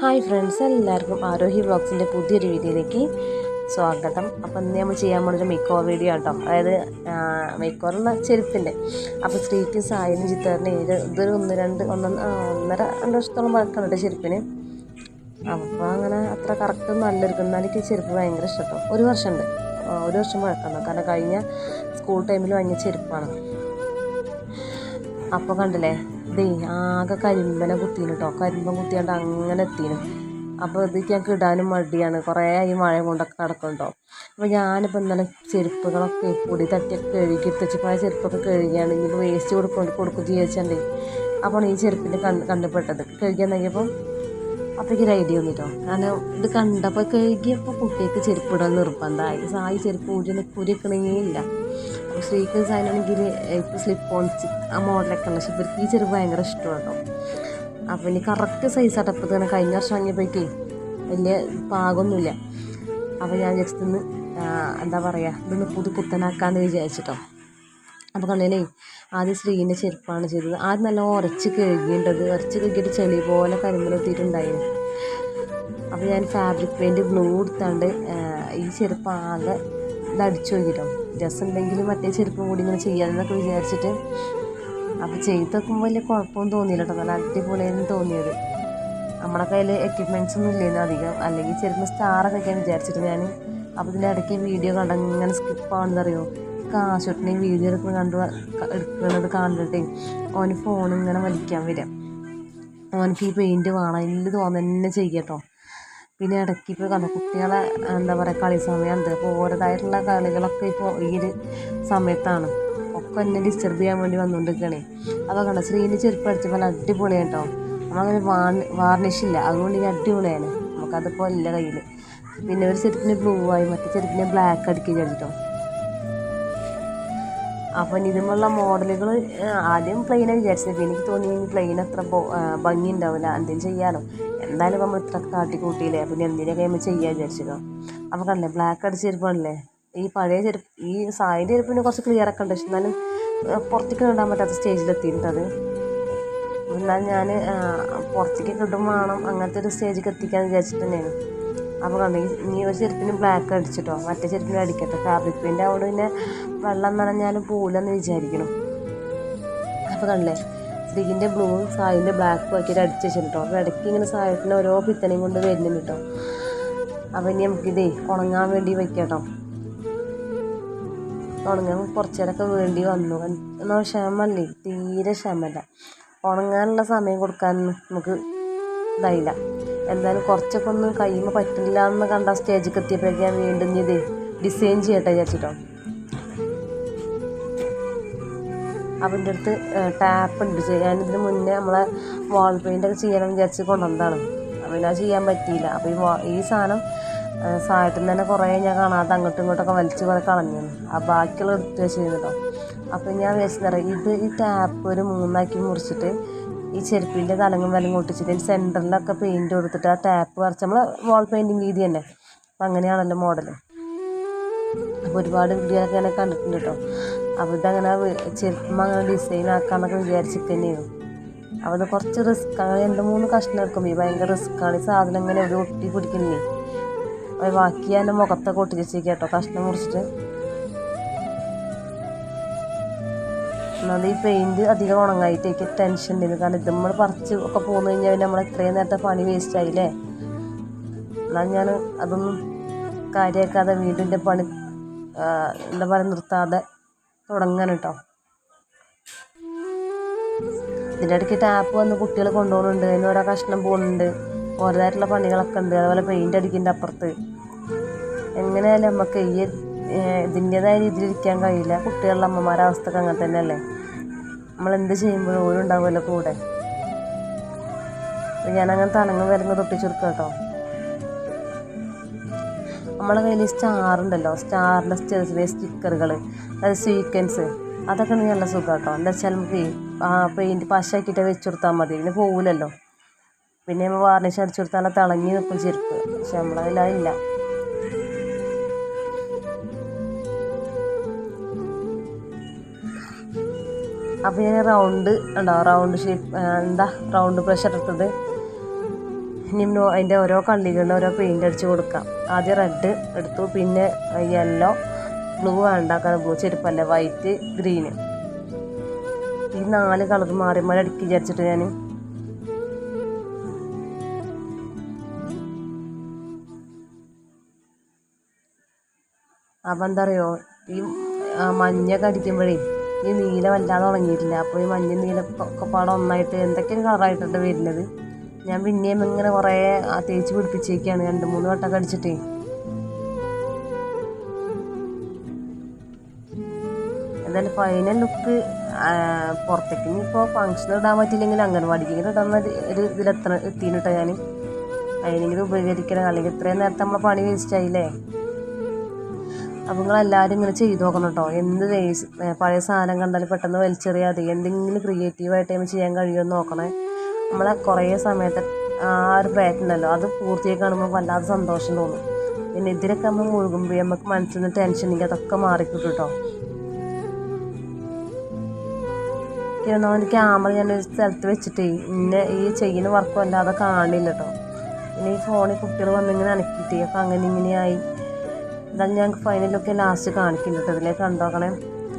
Hi friends എല്ലാവർക്കും ആരോഹി വ്ളോഗ്സിന്റെ പുതിയൊരു വീഡിയോയിലേക്ക് സ്വാഗതം. അപ്പം ഇന്ന് നമ്മൾ ചെയ്യാൻ പോകുന്നൊരു മേക്ക് ഓവർ വീഡിയോ കേട്ടോ അതായത് മേക്ക് ഓവറുള്ള ചെരുപ്പിന്റെ. അപ്പോൾ സ്ത്രീക്ക് സായിന് ചിത്രത്തിന് ഏത് ഇതൊരു ഒന്ന് രണ്ട് ഒന്നൊന്ന് ആ, ഒന്നര രണ്ട് വർഷത്തോളം പഴക്കമുണ്ട് ചെരുപ്പിന്. അപ്പോൾ അങ്ങനെ അത്ര കറക്റ്റ് നല്ലൊരു എന്നാലും എനിക്ക് ചെരുപ്പ് ഭയങ്കര ഇഷ്ടം ഒരു വർഷമുണ്ട്. ഒരു വർഷം പഴക്കമുണ്ട് കാരണം കഴിഞ്ഞ സ്കൂൾ ടൈമിൽ വാങ്ങിയ ചെരുപ്പാണ്. അപ്പോൾ കണ്ടില്ലേ ദേ ആകെ കരിമ്പനെ കുത്തീന് കേട്ടോ കരിമ്പൻ കുത്തിയാണ്ട് അങ്ങനെ എത്തീന്. അപ്പോൾ ഇത് ഞങ്ങൾക്ക് ഇടാനും മടിയാണ്. കുറേ ഈ മഴ കൊണ്ടൊക്കെ കിടക്കുന്നുണ്ടോ അപ്പോൾ ഞാനിപ്പോൾ ഇന്നലെ ചെരുപ്പുകളൊക്കെ പൊടി തട്ടിയൊക്കെ കഴുകി തെച്ചിപ്പോയ ചെരുപ്പൊക്കെ കഴുകിയാണ്. ഇനിയിപ്പോൾ വേസ്റ്റ് കൊടുക്കൊണ്ട് കൊടുക്കും ജീവിച്ചണ്ടേ അപ്പോൾ ഈ ചെരുപ്പിന്റെ കണ്ട് കണ്ടുപെട്ടത്. കഴുകിയാൽ നോക്കിയപ്പോൾ അപ്പോഴേക്ക് ഒരു ഐഡിയ വന്നിട്ടോ കാരണം ഇത് കണ്ടപ്പോൾ കഴുകിയപ്പോൾ കുട്ടിക്ക് ചെരുപ്പിടാൻ നിർബന്ധമായി. സായി ചെരുപ്പ് ഊരി കുരിക്കണേ ഇല്ല. സ്ത്രീക്ക് സാധനമാണെങ്കിൽ ഇപ്പോൾ സ്ലിപ്പ് ഓൺ ആ മോഡലൊക്കെ ഉള്ള പക്ഷെ ഇവർക്ക് ഈ ചെരുപ്പ് ഭയങ്കര ഇഷ്ടമാണ് കേട്ടോ അപ്പോൾ ഇനി കറക്റ്റ് സൈസ് അടപ്പത്ത് തന്നെ കഴിഞ്ഞ വർഷം വാങ്ങിയപ്പോഴേക്കേ വലിയ പാകമൊന്നുമില്ല. അപ്പോൾ ഞാൻ ജസ്റ്റ് ഒന്ന് എന്താ പറയുക ഇതൊന്ന് പുതു പുത്തനാക്കാമെന്ന് വിചാരിച്ചിട്ടോ. അപ്പോൾ കണ്ടേ ആദ്യം ശ്രീന്റെ ചെരുപ്പാണ് ചെയ്തത്. ആദ്യം നല്ല ഉരച്ച് കഴുകിയിട്ടത് ഉരച്ച് കഴുകിയിട്ട് ചെളി പോലെ കരിമ്പിലെത്തിയിട്ടുണ്ടായിരുന്നു അപ്പോൾ ഞാൻ ഫാബ്രിക് പെയിന്റ് ബ്ലൂ എടുത്താണ്ട് ഈ ചെരുപ്പ് ആകെ ഇത് അടിച്ചു രസം ഉണ്ടെങ്കിലും മറ്റേ ചെരുപ്പും കൂടി ഇങ്ങനെ ചെയ്യാമെന്നൊക്കെ വിചാരിച്ചിട്ട് അപ്പോൾ ചെയ്ത് നോക്കുമ്പോൾ വലിയ കുഴപ്പമൊന്നും തോന്നിയില്ല കേട്ടോ നല്ല അടിപൊളിയായിരുന്നു തോന്നിയത്. നമ്മുടെ കയ്യിൽ എക്യുപ്മെന്റ്സ് ഒന്നും ഇല്ലായിരുന്നു അധികം? അല്ലെങ്കിൽ ചെരുപ്പ് സ്റ്റാറൊക്കെ വയ്ക്കാൻ വിചാരിച്ചിട്ട് ഞാൻ അപ്പോൾ ഇതിന്റെ ഇടയ്ക്ക് വീഡിയോ കണ്ട ഇങ്ങനെ സ്കിപ്പ് ആണെന്നറിയോ കാശോട്ടിനെ വീഡിയോ എടുക്കുന്ന കണ്ടു എടുക്കുന്നത് കണ്ടിട്ട് ഓന് ഫോൺ ഇങ്ങനെ വലിക്കാൻ വരാം ഓനക്ക് ഈ പെയിന്റ് വേണം ഇല്ല തോന്നുന്നെ ചെയ്യട്ടോ. പിന്നെ ഇടയ്ക്ക് ഇപ്പോൾ കണ്ട കുട്ടികളെ എന്താ പറയുക കളി സമയമുണ്ട് അപ്പോൾ ഓരോതായിട്ടുള്ള കളികളൊക്കെ ഇപ്പോൾ ഈ ഒരു സമയത്താണ്. ഒക്കെ എന്നെ ഡിസ്റ്റർബ് ചെയ്യാൻ വേണ്ടി വന്നുകൊണ്ടിരിക്കണേ അപ്പോൾ കണ്ട ശ്രീന്റെ ചെരുപ്പ് അടിച്ചപ്പോൾ നല്ല അടിപൊളിയാണ് കേട്ടോ. നമ്മളങ്ങനെ വാർണി വാർണിഷ് ഇല്ല. അതുകൊണ്ട് ഇനി അടിപൊളിയാണ്. നമുക്കതിപ്പോൾ ഇല്ല കയ്യിൽ പിന്നെ ഒരു ചെരുപ്പിന് ബ്ലൂ ആയി മറ്റേ ചെരുപ്പിന് ബ്ലാക്ക് അടിക്കുക കേട്ടോ അപ്പം ഇതുമുള്ള മോഡലുകൾ ആദ്യം പ്ലെയിനാണ് വിചാരിച്ചത്. പിന്നെ എനിക്ക് തോന്നി പ്ലെയിൻ അത്ര ഭംഗി ഉണ്ടാവില്ല. എന്തെങ്കിലും ചെയ്യാലോ. എന്തായാലും നമ്മൾ ഇത്ര കാട്ടിക്കൂട്ടിയില്ലേ? പിന്നെ എന്തിനൊക്കെ നമ്മൾ ചെയ്യാൻ വിചാരിച്ചിരുന്നു? അപ്പോൾ കണ്ടില്ലേ ബ്ലാക്ക് അടിച്ച ചെരുപ്പാണല്ലേ ഈ പഴയ ചെരുപ്പ് ഈ സായിന്റെ ചെരുപ്പിന് കുറച്ച് ക്ലിയർ ഒക്കെ ഉണ്ട്. പക്ഷെ എന്നാലും പുറത്തേക്ക് ഇടാൻ പറ്റാത്ത സ്റ്റേജിലെത്തിയിട്ടത് എന്നാൽ ഞാൻ പുറത്തേക്ക് കിട്ടും വേണം. അങ്ങനത്തെ ഒരു സ്റ്റേജിലേക്ക് എത്തിക്കാൻ വിചാരിച്ചിട്ട് തന്നെയാണ്. അപ്പോൾ കണ്ടു ഈ ഒരു ചെരുപ്പിന് ബ്ലാക്ക് അടിച്ചിട്ടോ? മറ്റേ ചെരുപ്പിന് അടിക്കട്ടെ? ഫാബ്രിക് പെയിന്റ് അവിടെ പിന്നെ വെള്ളം നനഞ്ഞാലും പോലെന്ന് വിചാരിക്കണം അപ്പോൾ കണ്ടില്ലേ സ്ത്രീന്റെ ബ്ലൂവും സായിന്റെ ബ്ലാക്കും ആക്കിയിട്ട് അടിച്ച് വെച്ചിട്ടോ അപ്പോൾ ഇടയ്ക്ക് ഇങ്ങനെ സായത്തിന് ഓരോ പിത്തനയും കൊണ്ട് വരുന്നുണ്ട് കേട്ടോ അപ്പോൾ ഇനി നമുക്കിതേ ഉണങ്ങാൻ വേണ്ടി വെക്കാം ഉണങ്ങാൻ കുറച്ച് നേരമൊക്കെ വേണ്ടി വന്നു. എന്നാൽ ക്ഷമല്ലേ? തീരെ ക്ഷമല്ല. ഉണങ്ങാനുള്ള സമയം കൊടുക്കാൻ നമുക്ക് ഇതായില്ല. എന്തായാലും കുറച്ചൊക്കെ ഒന്ന് കഴിയുമ്പോൾ പറ്റില്ല എന്ന് കണ്ട സ്റ്റേജിൽ എത്തിയപ്പോഴേക്കും ഞാൻ വീണ്ടും ഇത് ഡിസൈൻ ചെയ്യട്ടെ വിചാരിച്ചിട്ടോ. അവന്റെ അടുത്ത് ടാപ്പ് ഉണ്ട്. ഞാനിതിന് മുന്നേ നമ്മളെ വാൾ പെയിന്റ് ഒക്കെ ചെയ്യണം വിചാരിച്ച് കൊണ്ടുവന്നതാണ്. പിന്നെ ചെയ്യാൻ പറ്റിയില്ല. അപ്പോൾ ഈ ഈ സാധനം സായിട്ട് തന്നെ കുറേ ഞാൻ കാണാതെ അങ്ങോട്ടും ഇങ്ങോട്ടൊക്കെ വലിച്ച് കുറേ കളഞ്ഞു ആ ബാക്കിയുള്ള എടുത്ത് വെച്ചിരുന്നു അപ്പോൾ ഞാൻ വിചാരിച്ചറിയാം ഇത് ഈ ടാപ്പ് ഒരു മൂന്നാക്കി മുറിച്ചിട്ട് ഈ ചെരുപ്പിന്റെ തലങ്ങും വിലങ്ങും ഒട്ടിച്ചിട്ട് സെന്ററിലൊക്കെ പെയിന്റ് കൊടുത്തിട്ട് ആ ടാപ്പ് വരച്ച് നമ്മൾ വാൾ പെയിന്റിങ് രീതി തന്നെ. അപ്പം അങ്ങനെയാണല്ലോ മോഡൽ അപ്പോൾ ഒരുപാട് വീഡിയോ ഒക്കെ ഞാൻ കണ്ടിട്ടുണ്ട് കേട്ടോ അപ്പോൾ ചെറുപ്പം അങ്ങനെ ഡിസൈൻ ആക്കാന്നൊക്കെ വിചാരിച്ചിട്ട് തന്നെയാണ് അപ്പോൾ ഇത് കുറച്ച് റിസ്ക് ആണ് രണ്ട് മൂന്ന് കഷ്ണം എടുക്കുമ്പോൾ ഭയങ്കര റിസ്ക്കാണ് ഈ സാധനം ഇങ്ങനെ ഒരു ഒട്ടി പിടിക്കുന്നില്ലേ അപ്പോൾ ബാക്കി എന്റെ മുഖത്തൊക്കെ ഒട്ടി വെച്ചേക്കാം കേട്ടോ കഷ്ണം മുറിച്ചിട്ട്. ഒന്നാമത് ഈ പെയിന്റ് അധികം ഉണങ്ങായിട്ട് എനിക്ക് ടെൻഷൻ ഉണ്ടായിരുന്നു കാരണം ഇത് നമ്മൾ പറിച്ച് ഒക്കെ പോന്നു കഴിഞ്ഞാൽ പിന്നെ നമ്മൾ ഇത്രയും നേരത്തെ പണി വേസ്റ്റ് ആയില്ലേ? എന്നാൽ ഞാൻ അതൊന്നും കാര്യമാക്കാതെ വീടിന്റെ പണി എന്താ പറയുക നിർത്താതെ തുടങ്ങാൻ കേട്ടോ ഇതിന്റെ ഇടയ്ക്ക് ടാപ്പ് വന്ന് കുട്ടികൾ കൊണ്ടുപോകുന്നുണ്ട്. അതിന് ഓരോ കഷ്ണം പോകുന്നുണ്ട്. ഓരോതായിട്ടുള്ള പണികളൊക്കെ ഉണ്ട്. അതുപോലെ പെയിന്റ് അടിക്കേണ്ട അപ്പുറത്ത്. എങ്ങനെയായാലും നമുക്ക് ഈ ഇതിന്റേതായ രീതിയിൽ ഇരിക്കാൻ കഴിയില്ല. കുട്ടികളുടെ അമ്മമാരുടെ അവസ്ഥയൊക്കെ അങ്ങനെ തന്നെയല്ലേ? നമ്മൾ എന്ത് ചെയ്യുമ്പോഴും ഓരും ഉണ്ടാവുമല്ലോ കൂടെ. അപ്പോൾ ഞാനങ്ങനെ തണങ്ങ് വിലങ്ങ് തൊട്ടിച്ചെടുക്കാം കേട്ടോ നമ്മളെ കയ്യിൽ സ്റ്റാർ ഉണ്ടല്ലോ സ്റ്റാറിന്റെ ചെറിയ സ്റ്റിക്കറുകൾ അതായത് സ്വീക്വൻസ് അതൊക്കെ ഉണ്ടെങ്കിൽ നല്ല സുഖം കേട്ടോ എന്താ വെച്ചാൽ നമുക്ക് ആ പെയിന്റ് പശയാക്കിയിട്ട് വെച്ച് കൊടുത്താൽ മതി. പിന്നെ പോകില്ലല്ലോ പിന്നെ നമ്മൾ വാർണിഷ് അടിച്ചു കൊടുത്താൽ നല്ല തിളങ്ങി നിൽക്കും ചെരുപ്പ് പക്ഷെ നമ്മളെ അപ്പോൾ ഞാൻ റൗണ്ട് ഉണ്ടോ? റൗണ്ട് ഷേപ്പ് എന്താ? റൗണ്ട് പ്രഷർ എടുത്തത് ഇനി അതിന്റെ ഓരോ കള്ളികളിൽ ഓരോ പെയിന്റ് അടിച്ച് കൊടുക്കാം. ആദ്യം റെഡ് എടുത്തു പിന്നെ യെല്ലോ ബ്ലൂ വേണ്ട കാരണം ബ്ലൂ ചെരുപ്പല്ല വൈറ്റ് ഗ്രീന് ഈ നാല് കളർ മാറി മാറി അടുക്കി വിചാരിച്ചിട്ട് ഞാൻ. അപ്പം എന്താ പറയുക ഈ മഞ്ഞ മഞ്ഞൊക്കെ അടിക്കുമ്പോഴേ ഈ നീല വല്ലാതെ ഉണങ്ങിയിട്ടില്ല. അപ്പോൾ ഈ മഞ്ഞ നീല ഒക്കെ പാടെ ഒന്നായിട്ട് എന്തൊക്കെയാണ് കളറായിട്ടുണ്ട് വരുന്നത്? ഞാൻ പിന്നെയും ഇങ്ങനെ കുറേ തേച്ച് പിടിപ്പിച്ചേക്കാണ്. രണ്ട് മൂന്ന് വട്ടമൊക്കെ അടിച്ചിട്ടേ. എന്തായാലും ഫൈനൽ ലുക്ക് പുറത്തേക്ക് ഇനിയിപ്പോൾ ഫങ്ഷൻ ഇടാൻ പറ്റില്ലെങ്കിൽ അംഗൻവാടിക്കെങ്കിലും ഇടുന്ന ഒരു- ഇതിലെത്തണ എത്തിയിട്ടാ ഞാൻ അതിനെങ്കിലും ഉപകരിക്കണം. അല്ലെങ്കിൽ ഇത്രയും നേരത്തെ നമ്മളെ പണി വേസ്റ്റായില്ലേ നിങ്ങൾ നിങ്ങളെല്ലാവരും ഇങ്ങനെ ചെയ്തു നോക്കണം കേട്ടോ എന്ത് വേസ്റ്റ് പഴയ സാധനം കണ്ടാലും പെട്ടെന്ന് വലിച്ചെറിയാതെ എന്തെങ്കിലും ക്രിയേറ്റീവായിട്ട് ചെയ്യാൻ കഴിയുമെന്ന് നോക്കണേ. നമ്മളെ കുറേ സമയത്ത് ആ ഒരു പ്രയത്നമല്ലോ അത് പൂർത്തിയായി കാണുമ്പോൾ വല്ലാതെ സന്തോഷം തോന്നും. പിന്നെ ഇതിലൊക്കെ നമ്മൾ മുഴുകുമ്പോൾ നമുക്ക് മനസ്സിൽ നിന്ന് ടെൻഷൻ ഉണ്ടെങ്കിൽ അതൊക്കെ മാറിക്കിട്ടും കേട്ടോ കിരണോന്റെ ക്യാമറ ഞാൻ ഒരു സ്ഥലത്ത് വെച്ചിട്ട് ഇന്നെ ഈ ചെയ്യുന്ന വർക്കും അല്ലാതെ കാണില്ല കേട്ടോ പിന്നെ ഈ ഫോണിൽ കുട്ടികൾ വന്നിങ്ങനെ അനക്കിട്ടി അപ്പം അങ്ങനെ ഇങ്ങനെയായി എന്തായാലും ഞാൻ ഫൈനലൊക്കെ ലാസ്റ്റ് കാണിക്കുന്നുണ്ട് കേട്ടോ ഇതിലേക്ക് കണ്ടോക്കണേ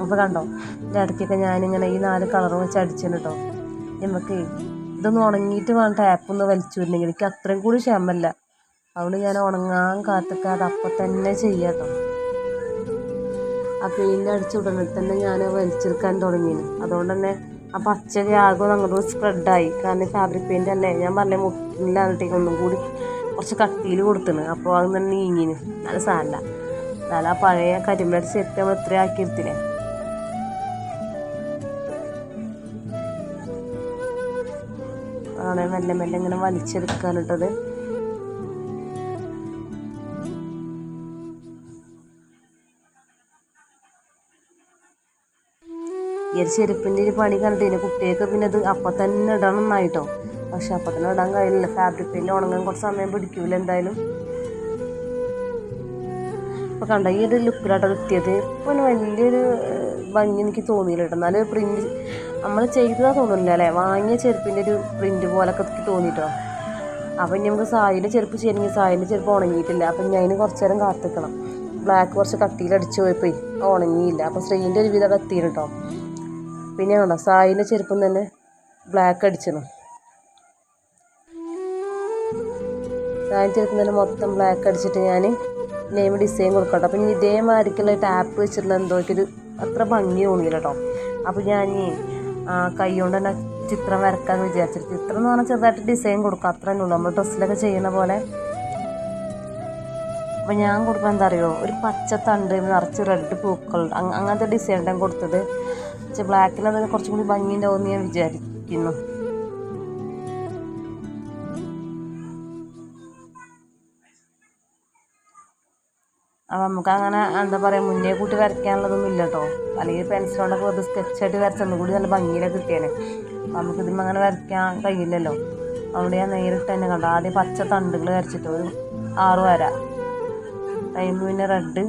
അപ്പോൾ കണ്ടോ? ഇതിന്റെ ഇടയ്ക്കൊക്കെ ഞാനിങ്ങനെ ഈ നാല് കളറും വെച്ച് അടിച്ചിട്ടുണ്ട് കേട്ടോ നമുക്ക് ഇതൊന്ന് ഉണങ്ങിയിട്ട് വേണം ടാപ്പ് ഒന്ന് വലിച്ചു വരുന്നെങ്കിൽ എനിക്ക് അത്രയും കൂടി ക്ഷമല്ല അതുകൊണ്ട് ഞാൻ ഉണങ്ങാൻ കാത്തിക്കാതെ അപ്പം തന്നെ ചെയ്യാം ആ പെയിന്റ് അടിച്ച ഉടനെ തന്നെ ഞാൻ വലിച്ചെടുക്കാൻ തുടങ്ങിയിരുന്നു അതുകൊണ്ട് തന്നെ ആ പച്ചക്ക് ആകും അങ്ങോട്ട് സ്പ്രെഡായി കാരണം ഫാബ്രിക് പെയിന്റ് അല്ലേ? ഞാൻ പറഞ്ഞ മുട്ടിലാകട്ടേക്ക് ഒന്നും കൂടി കുറച്ച് കട്ടിയിൽ കൊടുത്തിന് അപ്പോൾ അത് തന്നെ നീങ്ങിന്. നല്ല സാരല്ല എന്നാലും ആ പഴയ കരിമ്പടി സെറ്റ് നമ്മൾ ഇത്രയും ആക്കിയെടുത്തില്ലേ? ആണ് മെല്ലെ മെല്ലെ ഇങ്ങനെ വലിച്ചെടുക്കാനിട്ടത്. ഈ ഒരു ചെരുപ്പിന്റെ ഒരു പണി കണ്ടിന് കുട്ടികൾക്ക് പിന്നെ അത് അപ്പം തന്നെ ഇടണം എന്നായിട്ടോ പക്ഷെ അപ്പം തന്നെ ഇടാൻ കഴിയില്ല. ഫാബ്രിക് പെയിന്റ് ഉണങ്ങാൻ കുറച്ച് സമയം പിടിക്കൂല എന്തായാലും. അപ്പോൾ കണ്ട ഈ ഒരു ലുക്കിലാട്ടോ കിട്ടിയത്. ഇപ്പം വലിയൊരു ഭംഗി എനിക്ക് തോന്നിയില്ല കേട്ടോ എന്നാലും പ്രിന്റ് നമ്മൾ ചെയ്തതാ തോന്നുന്നില്ല അല്ലേ? വാങ്ങിയ ചെരുപ്പിന്റെ ഒരു പ്രിന്റ് പോലൊക്കെ തോന്നിയിട്ടോ അപ്പം ഇനി നമുക്ക് സായിന്റെ ചെരുപ്പ് ചെയ്യണമെങ്കിൽ സായിന്റെ ചെരുപ്പ് ഉണങ്ങിയിട്ടില്ല. അപ്പം ഞാൻ അതിന് കുറച്ച് നേരം കാത്തിക്കണം. ബ്ലാക്ക് കുറച്ച് കട്ടിയിലടിച്ച് പോയപ്പോൾ ഉണങ്ങിയില്ല. അപ്പം ശ്രീന്റെ ഒരു വിധം എത്തിയിരുന്നു കേട്ടോ പിന്നെ കണ്ടോ സായിന്റെ ചെരുപ്പം തന്നെ ബ്ലാക്ക് അടിച്ചിരുന്നു സായിന്റെ ചെരുപ്പം തന്നെ മൊത്തം ബ്ലാക്ക് അടിച്ചിട്ട് ഞാൻ നെയിം ഡിസൈൻ കൊടുക്കട്ടോ. അപ്പം ഇനി ഇതേമാതിരിക്കുള്ള ടാപ്പ് വെച്ചിട്ടുള്ള എന്തോ ഒരു അത്ര ഭംഗി തോന്നിയില്ല കേട്ടോ അപ്പോൾ ഞാൻ ഈ കൈ കൊണ്ട് തന്നെ ചിത്രം വരക്കാമെന്ന് വിചാരിച്ചിട്ട്. ചിത്രം എന്ന് പറഞ്ഞാൽ ചെറുതായിട്ട് ഡിസൈൻ കൊടുക്കുക അത്ര ഉള്ളൂ. നമ്മൾ ഡ്രസ്സിലൊക്കെ ചെയ്യുന്ന പോലെ. അപ്പൊ ഞാൻ കൊടുക്കാൻ എന്താ അറിയോ? ഒരു പച്ച തണ്ട് നിറച്ച് റെഡ് പൂക്കൾ. അങ്ങനത്തെ ഡിസൈൻ കൊടുത്തത്. പക്ഷെ ബ്ലാക്കിൽ അത് കുറച്ചും കൂടി ഭംഗി ഉണ്ടാവുമെന്ന് ഞാൻ വിചാരിക്കുന്നു. അപ്പം നമുക്ക് അങ്ങനെ എന്താ പറയുക മുന്നേ കൂട്ടി വരയ്ക്കാനുള്ളതൊന്നും ഇല്ല കേട്ടോ അല്ലെങ്കിൽ പെൻസിൽ കൊണ്ടൊക്കെ വെറുതെ സ്കെച്ചായിട്ട് വരച്ചൊന്നും കൂടി നല്ല ഭംഗിയിലൊക്കെ കിട്ടിയേനെ. അപ്പം നമുക്ക് ഇതിമ്മ അങ്ങനെ വരയ്ക്കാൻ കഴിയില്ലല്ലോ. അതുകൊണ്ട് ഞാൻ നേരിട്ട് തന്നെ കണ്ടു. ആദ്യം പച്ച തണ്ടുകൾ വരച്ചിട്ട് ഒരു ആറ് വര. അതിന് പിന്നെ റെഡ്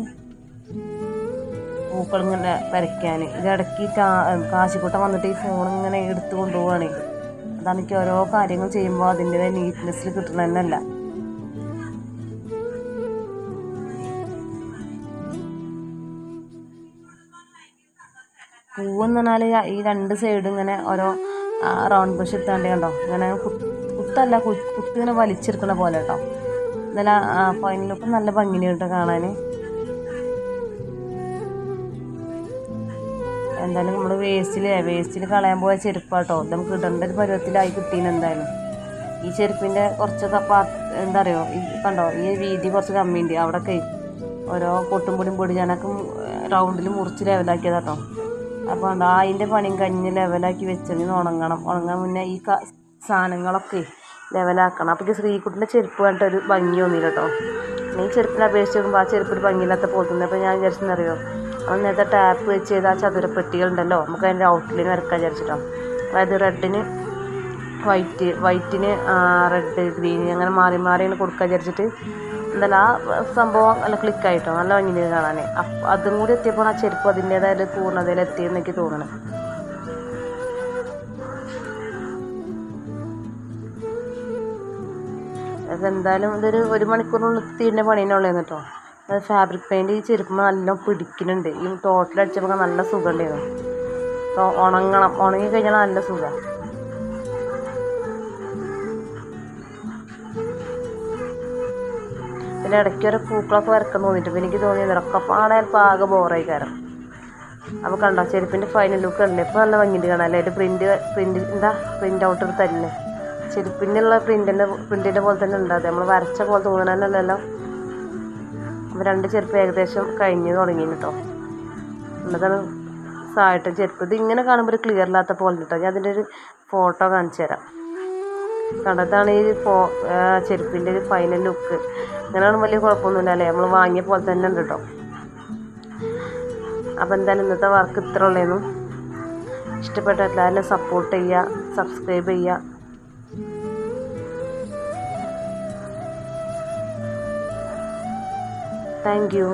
പൂക്കൾ ഇങ്ങനെ വരയ്ക്കാൻ ഇതിടയ്ക്ക് കാശിക്കൂട്ടം വന്നിട്ട് ഈ ഫോൺ ഇങ്ങനെ എടുത്തു കൊണ്ടുപോവാണേ. അതാണ് എനിക്ക് ഓരോ കാര്യങ്ങൾ ചെയ്യുമ്പോൾ അതിന്റെതായ നീറ്റ്നെസ്സിൽ കിട്ടണ പൂവെന്ന് പറഞ്ഞാൽ ഈ രണ്ട് സൈഡും ഇങ്ങനെ ഓരോ റൗണ്ട് ബ്രഷ് എടുത്താണ്ട് കണ്ടോ? ഇങ്ങനെ കുത്തല്ല കുത്തി ഇങ്ങനെ വലിച്ചെടുക്കണ പോലെ കേട്ടോ നല്ല ഫൈനലൊക്കെ നല്ല ഭംഗി കേട്ടോ കാണാൻ എന്തായാലും നമ്മൾ വേസ്റ്റിൽ വേസ്റ്റിൽ കളയാൻ പോയ ചെരുപ്പാട്ടോ നമുക്ക് ഇടേണ്ട ഒരു പരുവത്തിലായി കിട്ടീന് എന്തായാലും. ഈ ചെരുപ്പിന്റെ കുറച്ചൊക്കെ പാ എന്താ പറയുക ഈ കണ്ടോ? ഈ വീതി കുറച്ച് കമ്മിയുണ്ട്. അവിടെയൊക്കെ ഓരോ പൊട്ടും പൊടിയും പൊടി ഞാനൊക്കെ റൗണ്ടിൽ മുറിച്ച് ലെവലാക്കിയതാട്ടോ അപ്പോൾ അതിന്റെ പണിയും കഴിഞ്ഞ് ലെവലാക്കി വെച്ചെങ്കിൽ ഉണങ്ങണം. ഉണങ്ങാൻ മുന്നേ ഈ സാധനങ്ങളൊക്കെ ലെവലാക്കണം അപ്പോൾ ഈ ശ്രീകുട്ടിന്റെ ചെരുപ്പ് കണ്ടിട്ട് ഒരു ഭംഗി തോന്നിയില്ല കേട്ടോ ഈ ചെരുപ്പിനെ അപേക്ഷിച്ച് നോക്കുമ്പോൾ ആ ചെരുപ്പ് ഒരു ഭംഗിയില്ലാത്ത പോലെ തന്നെ. അപ്പോൾ ഞാൻ വിചാരിച്ചെന്നറിയോ അത് നേരത്തെ ടാപ്പ് വെച്ച് ചെയ്ത ആ ചതുരപ്പെട്ടികളുണ്ടല്ലോ നമുക്ക് അതിന്റെ ഔട്ട്ലൈൻ വരക്കാൻ വിചാരിച്ചിട്ടോ. അതായത് റെഡിന് വൈറ്റ് വൈറ്റിന് റെഡ് ഗ്രീൻ അങ്ങനെ മാറി മാറിയാണ് കൊടുക്കാൻ വിചാരിച്ചിട്ട് എന്തായാലും ആ സംഭവം നല്ല ക്ലിക്കായിട്ടോ നല്ല ഭംഗിയിൽ കാണാൻ അതും കൂടി എത്തിയപ്പോൾ ആ ചെരുപ്പ് അതിന്റേതായ പൂർണതയിൽ എത്തിയെന്ന് എനിക്ക് തോന്നണം എന്തായാലും ഇതൊരു ഒരു മണിക്കൂറിനുള്ളിൽ തീരുന്ന പണി തന്നെ ഉള്ളൂ കേട്ടോ. അത് ഫാബ്രിക് പെയിന്റ് ഈ ചെരുപ്പ് നല്ല പിടിക്കുന്നുണ്ട്. ഈ ടോട്ടൽ അടിച്ചപ്പോൾ നല്ല സുഖം ഉണ്ടായിരുന്നു ഉണങ്ങണം. ഉണങ്ങി കഴിഞ്ഞാൽ നല്ല സുഖമാണ് പിന്നെ ഇടയ്ക്ക് ഒരു പൂക്കളൊക്കെ വരക്കാൻ തോന്നിയിട്ട് എനിക്ക് തോന്നിയത് ഇതൊക്കെ പാടെ ചിലപ്പോൾ ആകെ ബോറായി കയറും അപ്പോൾ കണ്ടോ ചെരുപ്പിന്റെ ഫൈനൽ ലുക്ക് ഉണ്ട് ഇപ്പോൾ നല്ല ഭംഗിയുണ്ട് അല്ലേ? അതിന്റെ പ്രിന്റ് പ്രിന്റ് എന്താ? പ്രിന്റ് ഔട്ട് തന്നെ ചെരുപ്പിനുള്ള പ്രിന്റിന്റെ പ്രിന്റിന്റെ പോലെ തന്നെ ഉണ്ട് അത്. നമ്മൾ വരച്ച പോലെ തോന്നാനല്ലല്ലോ അപ്പോൾ രണ്ട് ചെരുപ്പ് ഏകദേശം കഴിഞ്ഞ് തുടങ്ങി കേട്ടോ എന്നതാണ് സായിട്ട് ചെരുപ്പ്. ഇത് ഇങ്ങനെ കാണുമ്പോൾ ഒരു ക്ലിയർ ഇല്ലാത്ത പോലെ കേട്ടോ ഞാൻ അതിന്റെ ഒരു ഫോട്ടോ കാണിച്ചു തരാം. കണ്ടതാണ് ഈ ഫോ ചെരുപ്പിന്റെ ഒരു ഫൈനൽ ലുക്ക് അങ്ങനെയാണ് വലിയ കുഴപ്പമൊന്നുമില്ല അല്ലേ നമ്മൾ വാങ്ങിയ പോലെ തന്നെ ഉണ്ട് കേട്ടോ അപ്പോൾ എന്തായാലും ഇന്നത്തെ വർക്ക് ഇത്ര ഉള്ളേന്നു. ഇഷ്ടപ്പെട്ട എല്ലാവരും സപ്പോർട്ട് ചെയ്യുക സബ്സ്ക്രൈബ് ചെയ്യുക. Thank you